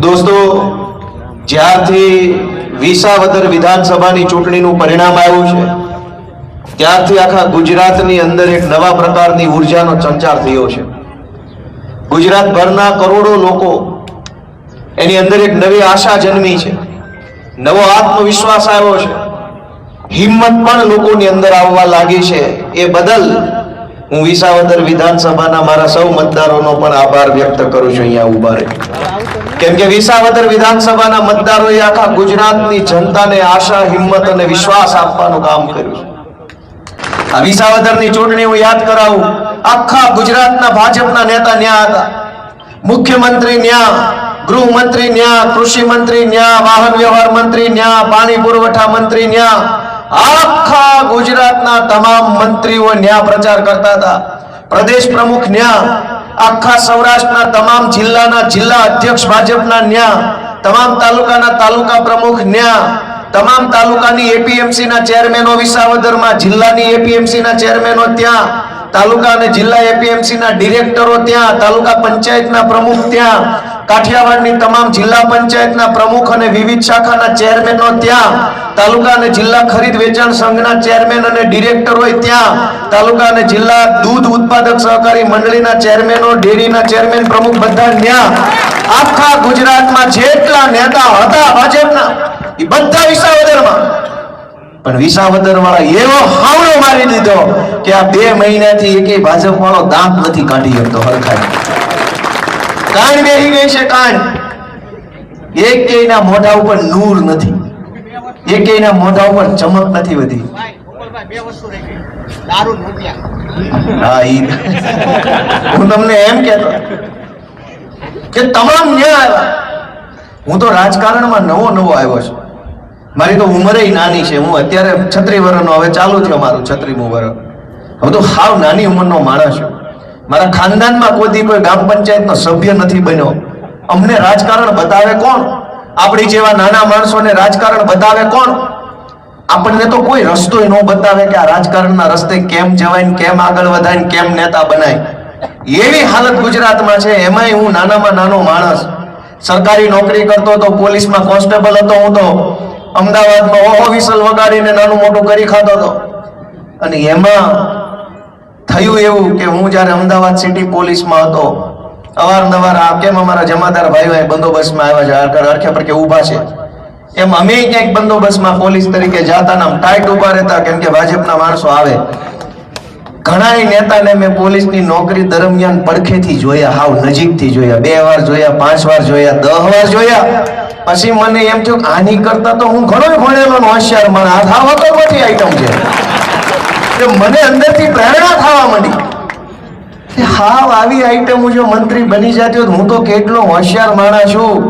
દોસ્તો, જ્યારથી વિસાવદર વિધાનસભાની ચૂંટણીનું પરિણામ આવ્યું છે, ત્યારથી આખા ગુજરાતની અંદર એક નવા પ્રકારની ઉર્જાનો સંચાર થયો છે. ગુજરાતભરના કરોડો લોકો એની અંદર એક નવી આશા જન્મી છે, નવો આત્મવિશ્વાસ આવ્યો છે. હિંમત પણ લોકોની અંદર આવવા લાગી છે. એ બદલ હું વિસાવદર વિધાનસભાના મારા સૌ મતદારોનો પણ આભાર વ્યક્ત કરું છું અહીંયા ઊભા રહી. કેમ કે વિસાવદર વિધાનસભાના મતદારોએ આખા ગુજરાતની જનતાને આશા, હિંમત અને વિશ્વાસ આપવાનું કામ કર્યું આ વિસાવદરની ચૂંટણી હું યાદ કરાવું. આખા ગુજરાતના ભાજપના નેતા ન્યા હતા. મુખ્યમંત્રી ન્યા, ગૃહમંત્રી ન્યા કૃષિ મંત્રી ન્યા, વાહન વ્યવહાર મંત્રી ન્યા, પાણી પુરવઠા મંત્રી ન્યા. આખા ગુજરાતના તમામ મંત્રીઓ ન્યા પ્રચાર કરતા હતા. પ્રદેશ પ્રમુખ ન્યા, આખા સૌરાષ્ટ્રના તમામ જિલ્લાના જિલ્લા અધ્યક્ષ ભાજપના ન્યા, તમામ તાલુકાના તાલુકા પ્રમુખ ન્યા, તમામ તાલુકાની એપીએમસી ના ચેરમેનો વિસાવદરમાં, જિલ્લાની એપીએમસી ના ચેરમેનો ત્યાં, તાલુકા અને જિલ્લા એપીએમસી ના ડિરેક્ટરો ત્યાં, તાલુકા પંચાયતના પ્રમુખ ત્યાં કાઠિયાવાડની તમામ જિલ્લા પંચાયતના પ્રમુખ અને વિવિધ શાખાના ચેરમેનો ત્યાં, તાલુકા અને જિલ્લા ખરીદ વેચાણ સંઘના ચેરમેન અને ડિરેક્ટર હોય ત્યાં, તાલુકા અને જિલ્લા દૂધ ઉત્પાદક સહકારી મંડળીના ચેરમેનો, ડેરીના ચેરમેન પ્રમુખ બધા ત્યાં. આખા ગુજરાતમાં જેટલા નેતા હતા ભાજપના, એ બધા વિસાવદરમાં. પણ વિસાવદર વાળા એવો હાવડો મારી દીધો કે આ બે મહિનાથી એકે ભાજપ વાળો દાંત નથી કાઢી શકતો હરખાય કાન બેહી ગઈ છે કાન. એક એના મોઢા ઉપર નૂર નથી. એક એના મોઢા ઉપર ચમક નથી વધી. હા હું તમને એમ કેતો કે તમામ ન્યા આવ્યા. હું તો રાજકારણમાં નવો નવો આવ્યો છું. મારી તો ઉંમરે નાની છે. હું અત્યારે છત્રી વર્ષનો હવે ચાલુ થયો મારું છત્રીમું વર્ષ હવે તો હાવ નાની ઉંમરનો માણસ છું. મારા ખાનદાનમાં કોઈથી કોઈ ગ્રામ પંચાયતનો સભ્ય નથી બન્યો. અમને રાજકારણ બતાવે કોણ? આપણી જેવા નાના માણસોને રાજકારણ બતાવે કોણ? આપણને તો કોઈ રસ્તો ન બતાવે કે આ રાજકારણના રસ્તે કેમ જવાય કેમ આગળ વધાય કેમ નેતા બનાય. એવી હાલત ગુજરાતમાં છે, એમાંય હું નાનામાં નાનો માણસ. સરકારી નોકરી કરતો હતો, પોલીસમાં કોન્સ્ટેબલ હતો હું તો. અમદાવાદમાં ઓહો વિસલ વગાડીને નાનું મોટું કરી ખાતો હતો. અને એમાં થયું એવું કે હું જ્યારે અમદાવાદ સિટી પોલીસમાં હતો, અવારનવાર આ કેમ અમારા જમાદાર ભાઈઓ બંદોબસ્તમાં આવ્યા છે? હરખે પડકે ઊભા છે. એમ અમે ક્યાંક બંદોબસ્તમાં પોલીસ તરીકે જાતા નામ ટાઈટ ઊભા રહેતા કેમ કે ભાજપના માણસો આવે. ઘણા નેતાને મેં પોલીસની નોકરી દરમિયાન પડખેથી જોયા, હાવ નજીકથી જોયા. બે વાર જોયા, પાંચ વાર જોયા દસ વાર જોયા. પછી મને એમ થયું આની કરતા તો હું ઘણો ભણેલો હોશિયાર માણસ આ હાવ અગરબત્તી આઈટમ છે. કે મને અંદરથી પ્રેરણા થવા માંડી. કે હાવ આવી આઈટમ જો મંત્રી બની જતી હોત, હું તો કેટલો હોશિયાર માણસ છું.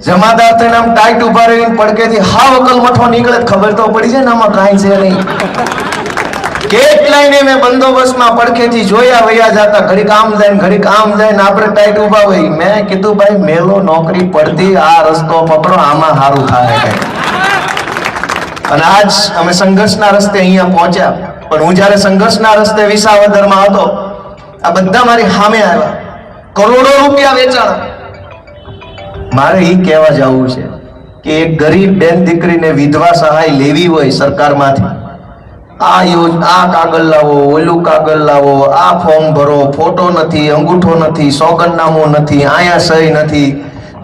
જમાદાર થઈને આમ ટાઈટ ઊભા રહીને પડકેથી હાવ અકલ મઠો નીકળે ખબર તો પડી જાય ને આમાં કાંઈ છે નહીં. કેટલાયને મેં બંદોબસ્તમાં પડખેથી જોયા વયા જાતા. ઘડીક આમ જાય ઘડીક આમ જાય આપણે ટાઈટ ઊભા હોય. મેં કીધું, ભાઈ, મેલો નોકરી પડતી, આ રસ્તો પકડો, આમાં સારું થાય. અને આજ અમે સંઘર્ષના રસ્તે અહીંયા પહોંચ્યા. પણ હું જ્યારે સંઘર્ષના રસ્તે વિસાવદરમાં હતો, આ બધા મારી સામે આવ્યા. કરોડો રૂપિયા વેચાણ. મારે એ કહેવા જવું છે કે એક ગરીબ બેન દીકરીને વિધવા સહાય લેવી હોય સરકારમાંથી. આ યોજ, આ કાગળ લાવો, ઓલું કાગળ લાવો, આ ફોર્મ ભરો, ફોટો નથી, અંગૂઠો નથી, સોગંદનામું નથી, આયા સહી નથી,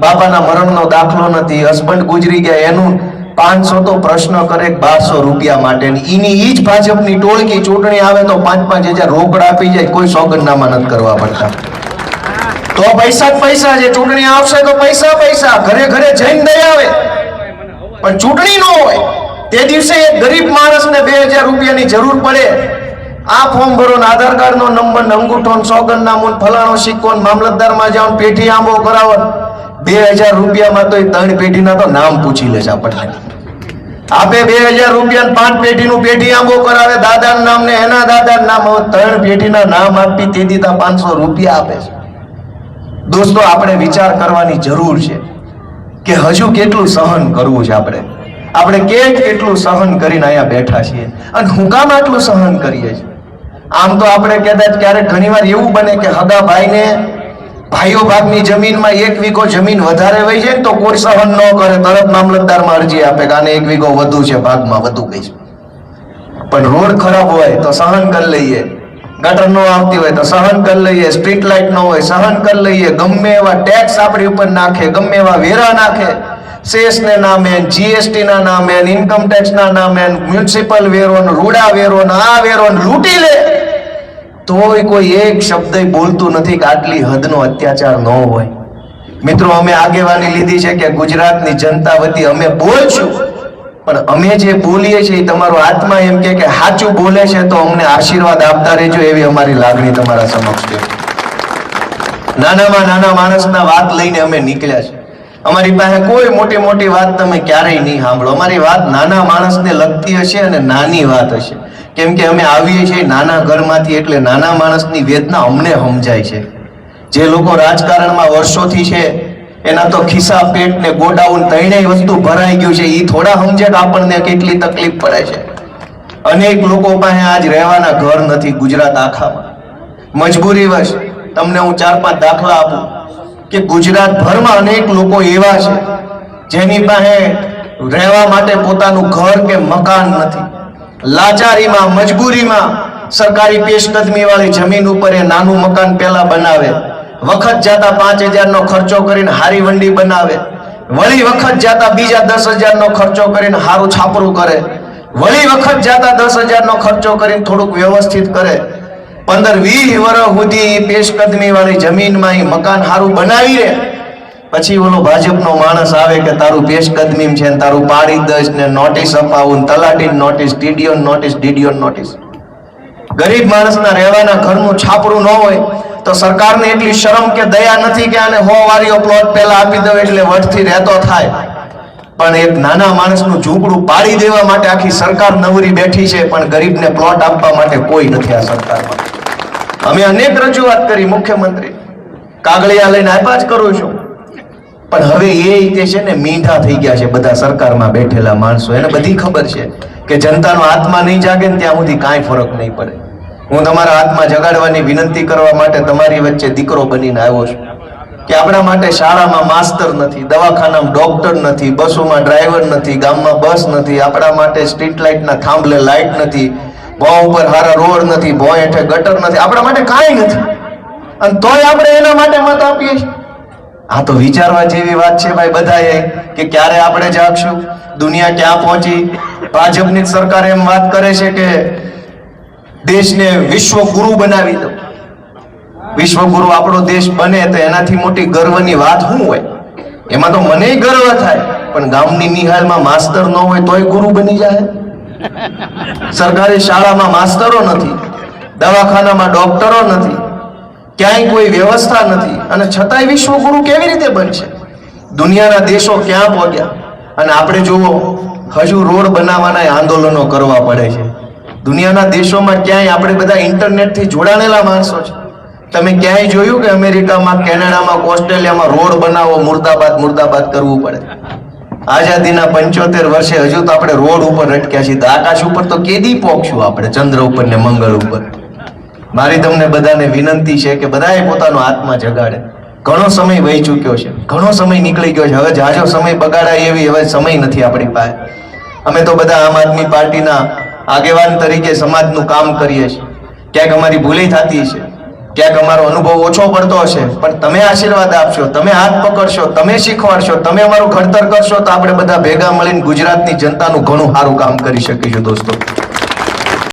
બાપાના મરણનો દાખલો નથી, હસબન્ડ ગુજરી ગયા, એનું પાંચસો તો પ્રશ્ન કરે, બારસો રૂપિયા માટે એની ઈ જ ભાજપની ટોળકી ચૂંટણી આવે તો પાંચ પાંચ હજાર રોકડ આપી જાય, કોઈ સોગંદનામા નથી કરવા પડતા. તો પૈસા જ પૈસા છે ચૂંટણી આવશે તો પૈસા પૈસા, ઘરે ઘરે જઈને દઈ આવે. પણ ચૂંટણી ન હોય, તે દિવસે એક ગરીબ માણસને બે હજાર રૂપિયાની જરૂર પડે. આ ફોર્મ ભરો ને આધાર કાર્ડ નો નંબર અંગૂઠો સોગંદનામું ફલાણો સિક્કો મામલતદારમાં જાઓ પેઢી આંબો કરાવો બે હજાર રૂપિયામાં તો એ ત્રણ પેઢીના તો નામ પૂછી લે છે આપણને. આપે બે હજાર રૂપિયા પાંચ પેઢીનું પેઢી આંબો કરાવે દાદા નામ ને એના દાદા નામ ત્રણ પેઢીના નામ આપી તે દીધા પાંચસો રૂપિયા આપે છે. દોસ્તો, આપણે વિચાર કરવાની જરૂર છે કે હજુ કેટલું સહન કરવું છે આપણે. આપણે કેટ કેટલું સહન કરીને અહીંયા બેઠા છીએ અને હું કામ આટલું સહન કરીએ છીએ? આમ તો આપણે કદાચ ક્યારેક ઘણીવાર એવું બને કે હગા ભાઈને ભાઈઓ ભાગની જમીનમાં એક વીઘો જમીન વધારે વહી જાય તો કોઈ સહન ન કરે તરત મામલતદારમાં અરજી આપે કે આને એક વીઘો વધુ છે, ભાગમાં વધુ કઈ છે. પણ રોડ ખરાબ હોય તો સહન કરી લઈએ. ગટર ન આવતી હોય તો સહન કરી લઈએ સ્ટ્રીટ લાઇટ ન હોય, સહન કરી લઈએ. ગમે એવા ટેક્સ આપણી ઉપર નાખે, ગમે એવા વેરા નાખે. સેસ ને નામે જીએસટી ના નામે ઇન્કમ ટેક્સ ના નામે મ્યુનિસિપલ વેરો રૂડા વેરો આ વેરો લૂંટી લે. તોય કોઈ એક શબ્દ બોલતું નથી કે આટલી હદનો અત્યાચાર ન હોય. મિત્રો, અમે આગેવાની લીધી છે કે ગુજરાતની જનતા વતી અમે બોલશું. પણ અમે જે બોલીએ છીએ તમારો આત્મા એમ કે કે સાચું બોલે છે તો અમને આશીર્વાદ આપતા રહેજો એવી અમારી લાગણી તમારા સમક્ષ છે. નાનામાં નાના માણસના વાત લઈને અમે નીકળ્યા છે અમારી પાસે કોઈ મોટી મોટી વાત તમે ક્યારેય નહીં સાંભળો. અમારી વાત નાના માણસને લગતી હશે અને નાની વાત હશે. કેમ કે અમે આવીએ છીએ નાના ઘરમાંથી એટલે નાના માણસની વેદના અમને સમજાય છે. જે લોકો રાજકારણમાં વર્ષોથી છે, એના તો ખિસ્સા, પેટ ને ગોડાઉન ત્રણેય વસ્તુ ભરાઈ ગયું છે. એ થોડા સમજે કે આપણને કેટલી તકલીફ પડે છે. અનેક લોકો પાસે આજ રહેવાના ઘર નથી ગુજરાત આખામાં. મજબૂરીવશ તમને હું ચાર પાંચ દાખલા આપું. કે ગુજરાતભરમાં અનેક લોકો એવા છે, જેની પાસે રહેવા માટે પોતાનું ઘર કે મકાન નથી. લાચારીમાં, મજબૂરીમાં સરકારી પેશકદમી વાળી જમીન ઉપર એ નાનું મકાન પહેલા બનાવે. વખત જાતા પાંચ હજારનો ખર્ચો કરીને હારી વંડી બનાવે. વળી વખત જતા બીજા દસ હજારનો ખર્ચો કરીને હારું છાપરું કરે. વળી વખત જાતા દસ હજારનો ખર્ચો કરીને થોડુંક વ્યવસ્થિત કરે. પંદર વીસ વર્ષ સુધી પેશકદમી વાળી જમીનમાં એ મકાન સારું બનાવી રે પછી ઓલો ભાજપનો માણસ આવે કે તારું પેશકદમી છે ને તારું પાડી દઈશ ને નોટિસ અપાવું તલાટી notice TDO notice DDO notice ગરીબ માણસના રહેવાના ઘરનું છાપરું ન હોય તો સરકારને એટલી શરમ કે દયા નથી કે આને હો વારીઓ પ્લોટ પહેલા આપી દો એટલે વટથી રહેતો થાય. પણ એક નાના માણસનું ઝૂંપડું પાડી દેવા માટે આખી સરકાર નવરી બેઠી છે, પણ ગરીબને પ્લોટ આપવા માટે કોઈ નથી આ સરકારમાં અમે અનેક રજૂઆત કરી મુખ્યમંત્રી, કાગળિયા લઈને આપ્યા જ કરું છું. પણ હવે એ રીતે છે ને મીંઢા થઈ ગયા છે બધા સરકારમાં બેઠેલા માણસો. એને બધી ખબર છે કે જનતાનો આત્મા નહીં જાગે ને ત્યાં સુધી કાંઈ ફરક નહીં પડે. હું તમારા આત્મા જગાડવાની વિનંતી કરવા માટે તમારી વચ્ચે દીકરો બનીને આવ્યો છું. કે આપણા માટે શાળામાં માસ્તર નથી, દવાખાનામાં ડોક્ટર નથી, બસોમાં ડ્રાઈવર નથી, ગામમાં બસ નથી, આપણા માટે સ્ટ્રીટ લાઇટના થાંભલે લાઇટ નથી ભોં ઉપર હારા રોડ નથી ભોં હેઠે ગટર નથી, આપણા માટે કાંઈ નથી. અને તોય આપણે એના માટે મત આપીએ આ તો વિચારવા જેવી વાત છે ભાઈ બધાએ, કે ક્યારે આપણે જાગશું? દુનિયા ક્યાં પહોંચી? ભાજપની સરકાર એમ વાત કરે છે કે દેશને વિશ્વ ગુરુ બનાવી દો. વિશ્વગુરુ આપણો દેશ બને તો એનાથી મોટી ગર્વની વાત શું હોય? એમાં તો મને ગર્વ થાય, પણ ગામની નિહાલમાં માસ્તર ન હોય તોય ગુરુ બની જાય. સરકારી શાળામાં માસ્તરો નથી, દવાખાનામાં ડોક્ટરો નથી, ક્યાંય કોઈ વ્યવસ્થા નથી, અને છતાંય વિશ્વગુરુ કેવી રીતે બનશે? દુનિયાના દેશો ક્યાં પહોંચ્યા? અને આપણે જુઓ, હજુ રોડ બનાવવાના આંદોલનો કરવા પડે છે. દુનિયાના દેશોમાં ક્યાંય આપણે બધા ઇન્ટરનેટથી જોડાણેલા માણસો છે. તમે ક્યાંય જોયું કે અમેરિકામાં, કેનેડામાં, ઓસ્ટ્રેલિયામાં રોડ બનાવો, મુર્દાબાદ મુર્દાબાદ કરવું પડે? આઝાદીના પંચોતેર વર્ષે હજુ તો આપણે રોડ ઉપર રટક્યા છીએ. આકાશ ઉપર તો કેદી પહોંચશું આપણે? ચંદ્ર ઉપર ને મંગળ ઉપર? મારી તમને બધાને વિનંતી છે કે બધાએ પોતાનો આત્મા જગાડે. ઘણો સમય વહી ચૂક્યો છે. ઘણો સમય નીકળી ગયો છે. હવે જાજો સમય બગાડાય એવી હવે સમય નથી આપણી પાસે. અમે તો બધા આમ આદમી પાર્ટીના આગેવાન તરીકે સમાજનું કામ કરીએ છીએ. ક્યાંક અમારી ભૂલી થતી છે ક્યાંક અમારો અનુભવ ઓછો પડતો હશે, પણ તમે આશીર્વાદ આપશો, તમે હાથ પકડશો, તમે શીખવાડશો, તમે અમારું ઘડતર કરશો, તો આપણે બધા ભેગા મળીને ગુજરાતની જનતાનું ઘણું સારું કામ કરી શકીશું દોસ્તો.